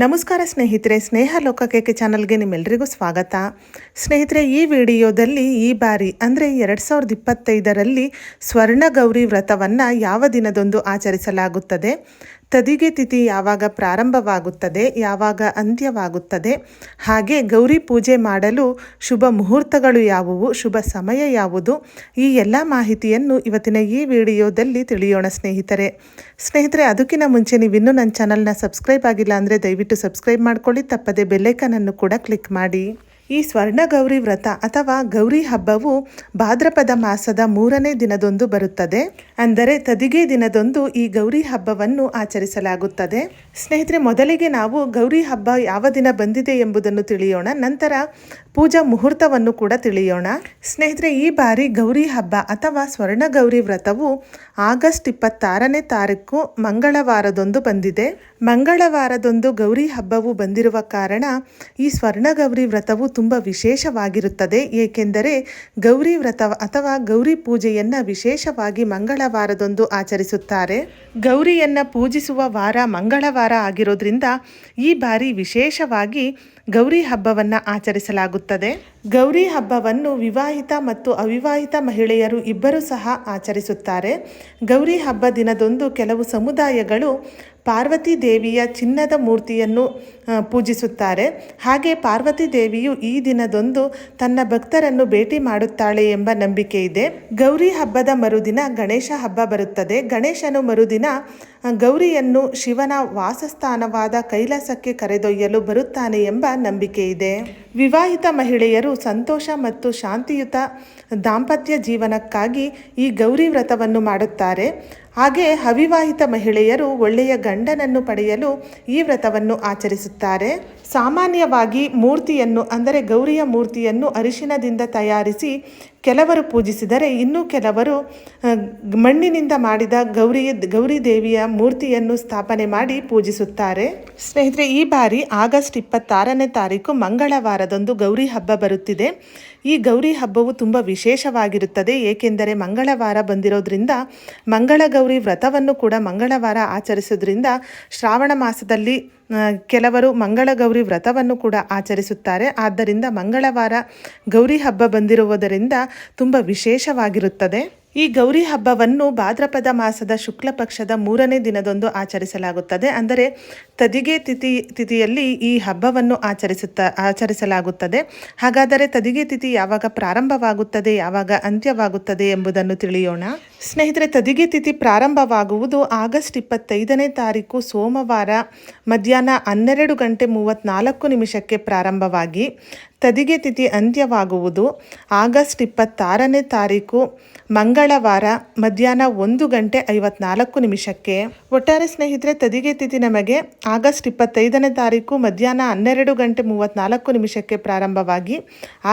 ನಮಸ್ಕಾರ ಸ್ನೇಹಿತರೆ, ಸ್ನೇಹ ಲೋಕಕೇಕೆ ಚಾನಲ್ಗೆ ನಿಮ್ಮೆಲ್ಲರಿಗೂ ಸ್ವಾಗತ. ಸ್ನೇಹಿತರೆ, ಈ ವಿಡಿಯೋದಲ್ಲಿ ಈ ಬಾರಿ, ಅಂದರೆ ಎರಡು ಸಾವಿರದ ಇಪ್ಪತ್ತೈದರಲ್ಲಿ ಸ್ವರ್ಣಗೌರಿ ವ್ರತವನ್ನು ಯಾವ ದಿನದಂದು ಆಚರಿಸಲಾಗುತ್ತದೆ? ತದಿಗೆ ತಿಥಿ ಯಾವಾಗ ಪ್ರಾರಂಭವಾಗುತ್ತದೆ, ಯಾವಾಗ ಅಂತ್ಯವಾಗುತ್ತದೆ, ಹಾಗೆ ಗೌರಿ ಪೂಜೆ ಮಾಡಲು ಶುಭ ಮುಹೂರ್ತಗಳು ಯಾವುವು, ಶುಭ ಸಮಯ ಯಾವುದು, ಈ ಎಲ್ಲ ಮಾಹಿತಿಯನ್ನು ಇವತ್ತಿನ ಈ ವಿಡಿಯೋದಲ್ಲಿ ತಿಳಿಯೋಣ ಸ್ನೇಹಿತರೆ. ಸ್ನೇಹಿತರೆ, ಅದಕ್ಕಿಂತ ಮುಂಚೆ ನೀವು ಇನ್ನೂ ನನ್ನ ಚಾನಲ್ನ ಸಬ್ಸ್ಕ್ರೈಬ್ ಆಗಿಲ್ಲ ಅಂದರೆ ದಯವಿಟ್ಟು ಸಬ್ಸ್ಕ್ರೈಬ್ ಮಾಡ್ಕೊಳ್ಳಿ, ತಪ್ಪದೆ ಬೆಲ್ಲೈಕನನ್ನು ಕೂಡ ಕ್ಲಿಕ್ ಮಾಡಿ. ಈ ಸ್ವರ್ಣಗೌರಿ ವ್ರತ ಅಥವಾ ಗೌರಿ ಹಬ್ಬವು ಭಾದ್ರಪದ ಮಾಸದ ಮೂರನೇ ದಿನದೊಂದು ಬರುತ್ತದೆ. ಅಂದರೆ ತದಿಗೆ ದಿನದೊಂದು ಈ ಗೌರಿ ಹಬ್ಬವನ್ನು ಆಚರಿಸಲಾಗುತ್ತದೆ. ಸ್ನೇಹಿತರೆ, ಮೊದಲಿಗೆ ನಾವು ಗೌರಿ ಹಬ್ಬ ಯಾವ ದಿನ ಬಂದಿದೆ ಎಂಬುದನ್ನು ತಿಳಿಯೋಣ. ನಂತರ ಪೂಜಾ ಮುಹೂರ್ತವನ್ನು ಕೂಡ ತಿಳಿಯೋಣ. ಸ್ನೇಹಿತರೆ, ಈ ಬಾರಿ ಗೌರಿ ಹಬ್ಬ ಅಥವಾ ಸ್ವರ್ಣ ಗೌರಿ ವ್ರತವು ಆಗಸ್ಟ್ ಇಪ್ಪತ್ತಾರನೇ ತಾರೀಕು ಮಂಗಳವಾರದೊಂದು ಬಂದಿದೆ. ಮಂಗಳವಾರದೊಂದು ಗೌರಿ ಹಬ್ಬವು ಬಂದಿರುವ ಕಾರಣ ಈ ಸ್ವರ್ಣಗೌರಿ ವ್ರತವು ತುಂಬ ವಿಶೇಷವಾಗಿರುತ್ತದೆ. ಏಕೆಂದರೆ ಗೌರಿ ವ್ರತ ಅಥವಾ ಗೌರಿ ಪೂಜೆಯನ್ನು ವಿಶೇಷವಾಗಿ ಮಂಗಳವಾರದೊಂದು ಆಚರಿಸುತ್ತಾರೆ. ಗೌರಿಯನ್ನು ಪೂಜಿಸುವ ವಾರ ಮಂಗಳವಾರ ಆಗಿರೋದ್ರಿಂದ ಈ ಬಾರಿ ವಿಶೇಷವಾಗಿ ಗೌರಿ ಹಬ್ಬವನ್ನು ಆಚರಿಸಲಾಗುತ್ತದೆ. ಗೌರಿ ಹಬ್ಬವನ್ನು ವಿವಾಹಿತ ಮತ್ತು ಅವಿವಾಹಿತ ಮಹಿಳೆಯರು ಇಬ್ಬರೂ ಸಹ ಆಚರಿಸುತ್ತಾರೆ. ಗೌರಿ ಹಬ್ಬ ದಿನದಂದು ಕೆಲವು ಸಮುದಾಯಗಳು ಪಾರ್ವತಿ ದೇವಿಯ ಚಿನ್ನದ ಮೂರ್ತಿಯನ್ನು ಪೂಜಿಸುತ್ತಾರೆ. ಹಾಗೆ ಪಾರ್ವತಿ ದೇವಿಯು ಈ ದಿನದಂದು ತನ್ನ ಭಕ್ತರನ್ನು ಭೇಟಿ ಮಾಡುತ್ತಾಳೆ ಎಂಬ ನಂಬಿಕೆ ಇದೆ. ಗೌರಿ ಹಬ್ಬದ ಮರುದಿನ ಗಣೇಶ ಹಬ್ಬ ಬರುತ್ತದೆ. ಗಣೇಶನು ಮರುದಿನ ಗೌರಿಯನ್ನು ಶಿವನ ವಾಸಸ್ಥಾನವಾದ ಕೈಲಾಸಕ್ಕೆ ಕರೆದೊಯ್ಯಲು ಬರುತ್ತಾನೆ ಎಂಬ ನಂಬಿಕೆ ಇದೆ. ವಿವಾಹಿತ ಮಹಿಳೆಯರು ಸಂತೋಷ ಮತ್ತು ಶಾಂತಿಯುತ ದಾಂಪತ್ಯ ಜೀವನಕ್ಕಾಗಿ ಈ ಗೌರಿ ವ್ರತವನ್ನು ಮಾಡುತ್ತಾರೆ. ಹಾಗೆ ಅವಿವಾಹಿತ ಮಹಿಳೆಯರು ಒಳ್ಳೆಯ ಗಂಡನನ್ನು ಪಡೆಯಲು ಈ ವ್ರತವನ್ನು ಆಚರಿಸುತ್ತಾರೆ. ಸಾಮಾನ್ಯವಾಗಿ ಮೂರ್ತಿಯನ್ನು, ಅಂದರೆ ಗೌರಿಯ ಮೂರ್ತಿಯನ್ನು ಅರಿಶಿನದಿಂದ ತಯಾರಿಸಿ ಕೆಲವರು ಪೂಜಿಸಿದರೆ ಇನ್ನು ಕೆಲವರು ಮಣ್ಣಿನಿಂದ ಮಾಡಿದ ಗೌರಿ ಗೌರಿ ದೇವಿಯ ಮೂರ್ತಿಯನ್ನು ಸ್ಥಾಪನೆ ಮಾಡಿ ಪೂಜಿಸುತ್ತಾರೆ. ಸ್ನೇಹಿತರೆ, ಈ ಬಾರಿ ಆಗಸ್ಟ್ ಇಪ್ಪತ್ತಾರನೇ ತಾರೀಕು ಮಂಗಳವಾರದಂದು ಗೌರಿ ಹಬ್ಬ ಬರುತ್ತಿದೆ. ಈ ಗೌರಿ ಹಬ್ಬವು ತುಂಬ ವಿಶೇಷವಾಗಿರುತ್ತದೆ, ಏಕೆಂದರೆ ಮಂಗಳವಾರ ಬಂದಿರೋದ್ರಿಂದ, ಮಂಗಳ ಗೌರಿ ವ್ರತವನ್ನು ಕೂಡ ಮಂಗಳವಾರ ಆಚರಿಸೋದ್ರಿಂದ ಶ್ರಾವಣ ಮಾಸದಲ್ಲಿ ಕೆಲವರು ಮಂಗಳ ಗೌರಿ ವ್ರತವನ್ನು ಕೂಡ ಆಚರಿಸುತ್ತಾರೆ. ಆದ್ದರಿಂದ ಮಂಗಳವಾರ ಗೌರಿ ಹಬ್ಬ ಬಂದಿರುವುದರಿಂದ ತುಂಬ ವಿಶೇಷವಾಗಿರುತ್ತದೆ. ಈ ಗೌರಿ ಹಬ್ಬವನ್ನು ಭಾದ್ರಪದ ಮಾಸದ ಶುಕ್ಲ ಪಕ್ಷದ ಮೂರನೇ ದಿನದಂದು ಆಚರಿಸಲಾಗುತ್ತದೆ. ಅಂದರೆ ತದಿಗೆ ತಿಥಿ, ತಿಥಿಯಲ್ಲಿ ಈ ಹಬ್ಬವನ್ನು ಆಚರಿಸುತ್ತ, ಆಚರಿಸಲಾಗುತ್ತದೆ. ಹಾಗಾದರೆ ತದಿಗೆ ತಿಥಿ ಯಾವಾಗ ಪ್ರಾರಂಭವಾಗುತ್ತದೆ, ಯಾವಾಗ ಅಂತ್ಯವಾಗುತ್ತದೆ ಎಂಬುದನ್ನು ತಿಳಿಯೋಣ. ಸ್ನೇಹಿತರೆ, ತದಿಗೆ ತಿಥಿ ಪ್ರಾರಂಭವಾಗುವುದು ಆಗಸ್ಟ್ ಇಪ್ಪತ್ತೈದನೇ ತಾರೀಕು ಸೋಮವಾರ ಮಧ್ಯಾಹ್ನ ಹನ್ನೆರಡು ಗಂಟೆ ಮೂವತ್ತ್ನಾಲ್ಕು ನಿಮಿಷಕ್ಕೆ ಪ್ರಾರಂಭವಾಗಿ ತದಿಗೆ ತಿಥಿ ಅಂತ್ಯವಾಗುವುದು. ಆಗಸ್ಟ್ ಇಪ್ಪತ್ತಾರನೇ ತಾರೀಕು, ಮಂಗಳವಾರ, ಮಧ್ಯಾಹ್ನ ಒಂದು ಗಂಟೆ ಐವತ್ನಾಲ್ಕು ನಿಮಿಷಕ್ಕೆ. ಒಟ್ಟಾರೆ ಸ್ನೇಹಿತರೆ, ತದಿಗೆ ತಿಥಿ ನಮಗೆ ಆಗಸ್ಟ್ ಇಪ್ಪತ್ತೈದನೇ ತಾರೀಕು, ಮಧ್ಯಾಹ್ನ ಹನ್ನೆರಡು ಗಂಟೆ ಮೂವತ್ತ್ನಾಲ್ಕು ನಿಮಿಷಕ್ಕೆ ಪ್ರಾರಂಭವಾಗಿ,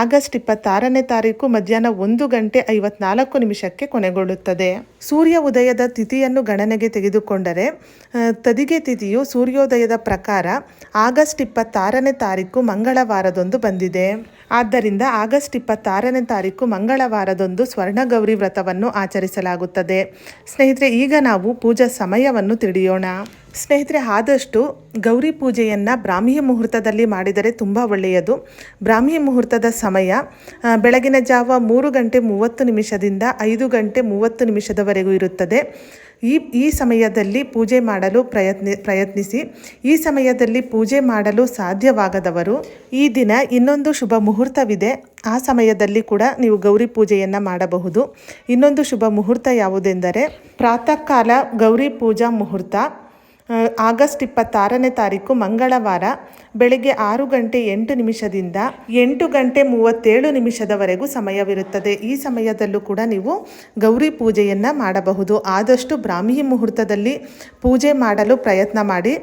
ಆಗಸ್ಟ್ ಇಪ್ಪತ್ತಾರನೇ ತಾರೀಕು, ಮಧ್ಯಾಹ್ನ ಒಂದು ಗಂಟೆ ಐವತ್ನಾಲ್ಕು ನಿಮಿಷಕ್ಕೆ ಕೊನೆಗೊಳ್ಳುತ್ತದೆ. ಸೂರ್ಯ ಉದಯದ ತಿಥಿಯನ್ನು ಗಣನೆಗೆ ತೆಗೆದುಕೊಂಡರೆ ತದಿಗೆ ತಿಥಿಯು ಸೂರ್ಯೋದಯದ ಪ್ರಕಾರ ಆಗಸ್ಟ್ ಇಪ್ಪತ್ತಾರನೇ ತಾರೀಕು ಮಂಗಳವಾರದೊಂದು ಬಂದಿದೆ. ಆದ್ದರಿಂದ ಆಗಸ್ಟ್ ಇಪ್ಪತ್ತಾರನೇ ತಾರೀಕು ಮಂಗಳವಾರದೊಂದು ಸ್ವರ್ಣಗೌರಿ ವ್ರತವನ್ನು ಆಚರಿಸಲಾಗುತ್ತದೆ. ಸ್ನೇಹಿತರೆ ಈಗ ನಾವು ಪೂಜಾ ಸಮಯವನ್ನು ತಿಳಿಯೋಣ. ಸ್ನೇಹಿತರೆ, ಆದಷ್ಟು ಗೌರಿ ಪೂಜೆಯನ್ನು ಬ್ರಾಹ್ಮಿ ಮುಹೂರ್ತದಲ್ಲಿ ಮಾಡಿದರೆ ತುಂಬ ಒಳ್ಳೆಯದು. ಬ್ರಾಹ್ಮಿ ಮುಹೂರ್ತದ ಸಮಯ ಬೆಳಗಿನ ಜಾವ ಮೂರು ಗಂಟೆ ಮೂವತ್ತು ನಿಮಿಷದಿಂದ ಐದು ಗಂಟೆ ಮೂವತ್ತು ನಿಮಿಷದವರೆಗೂ ಇರುತ್ತದೆ. ಈ ಈ ಸಮಯದಲ್ಲಿ ಪೂಜೆ ಮಾಡಲು ಪ್ರಯತ್ನಿ, ಪ್ರಯತ್ನಿಸಿ. ಈ ಸಮಯದಲ್ಲಿ ಪೂಜೆ ಮಾಡಲು ಸಾಧ್ಯವಾಗದವರು, ಈ ದಿನ ಇನ್ನೊಂದು ಶುಭ ಮುಹೂರ್ತವಿದೆ. ಆ ಸಮಯದಲ್ಲಿ ಕೂಡ ನೀವು ಗೌರಿ ಪೂಜೆಯನ್ನು ಮಾಡಬಹುದು. ಇನ್ನೊಂದು ಶುಭ ಮುಹೂರ್ತ ಯಾವುದೆಂದರೆ, ಪ್ರಾತಃಕಾಲ ಗೌರಿ ಪೂಜಾ ಮುಹೂರ್ತ. ಆಗಸ್ಟ್ ಇಪ್ಪತ್ತಾರನೇ ತಾರೀಕು ಮಂಗಳವಾರ ಬೆಳಗ್ಗೆ ಆರು ಗಂಟೆ ಎಂಟು ನಿಮಿಷದಿಂದ ಎಂಟು ಗಂಟೆ ಮೂವತ್ತೇಳು ನಿಮಿಷದವರೆಗೂ ಸಮಯವಿರುತ್ತದೆ. ಈ ಸಮಯದಲ್ಲೂ ಕೂಡ ನೀವು ಗೌರಿ ಪೂಜೆಯನ್ನು ಮಾಡಬಹುದು. ಆದಷ್ಟು ಬ್ರಾಹ್ಮಿ ಮುಹೂರ್ತದಲ್ಲಿ ಪೂಜೆ ಮಾಡಲು ಪ್ರಯತ್ನ ಮಾಡಿ.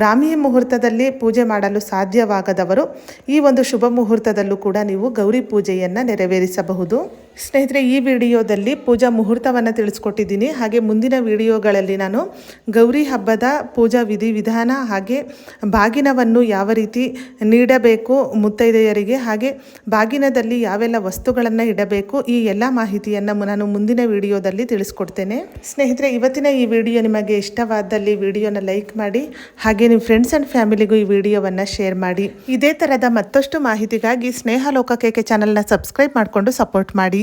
ಬ್ರಾಹ್ಮಿ ಮುಹೂರ್ತದಲ್ಲಿ ಪೂಜೆ ಮಾಡಲು ಸಾಧ್ಯವಾಗದವರು ಈ ಒಂದು ಶುಭ ಮುಹೂರ್ತದಲ್ಲೂ ಕೂಡ ನೀವು ಗೌರಿ ಪೂಜೆಯನ್ನು ನೆರವೇರಿಸಬಹುದು. ಸ್ನೇಹಿತರೆ, ಈ ವಿಡಿಯೋದಲ್ಲಿ ಪೂಜಾ ಮುಹೂರ್ತವನ್ನು ತಿಳಿಸ್ಕೊಟ್ಟಿದ್ದೀನಿ. ಹಾಗೆ ಮುಂದಿನ ವಿಡಿಯೋಗಳಲ್ಲಿ ನಾನು ಗೌರಿ ಹಬ್ಬದ ಪೂಜಾ ವಿಧಿ ವಿಧಾನ ಹಾಗೆ ಬಾಗಿನವನ್ನು ಯಾವ ರೀತಿ ನೀಡಬೇಕು ಮುತ್ತೈದೆಯರಿಗೆ, ಹಾಗೆ ಬಾಗಿನದಲ್ಲಿ ಯಾವೆಲ್ಲ ವಸ್ತುಗಳನ್ನು ಇಡಬೇಕು, ಈ ಎಲ್ಲ ಮಾಹಿತಿಯನ್ನು ನಾನು ಮುಂದಿನ ವಿಡಿಯೋದಲ್ಲಿ ತಿಳಿಸ್ಕೊಡ್ತೇನೆ. ಸ್ನೇಹಿತರೆ, ಇವತ್ತಿನ ಈ ವಿಡಿಯೋ ನಿಮಗೆ ಇಷ್ಟವಾದಲ್ಲಿ ವಿಡಿಯೋನ ಲೈಕ್ ಮಾಡಿ, ಹಾಗೆ ನಿಮ್ಮ ಫ್ರೆಂಡ್ಸ್ ಆ್ಯಂಡ್ ಫ್ಯಾಮಿಲಿಗೂ ಈ ವಿಡಿಯೋವನ್ನು ಶೇರ್ ಮಾಡಿ. ಇದೇ ಥರದ ಮತ್ತಷ್ಟು ಮಾಹಿತಿಗಾಗಿ ಸ್ನೇಹ ಲೋಕ ಕೇಕೆ ಚಾನಲ್ನ ಸಬ್ಸ್ಕ್ರೈಬ್ ಮಾಡಿಕೊಂಡು ಸಪೋರ್ಟ್ ಮಾಡಿ.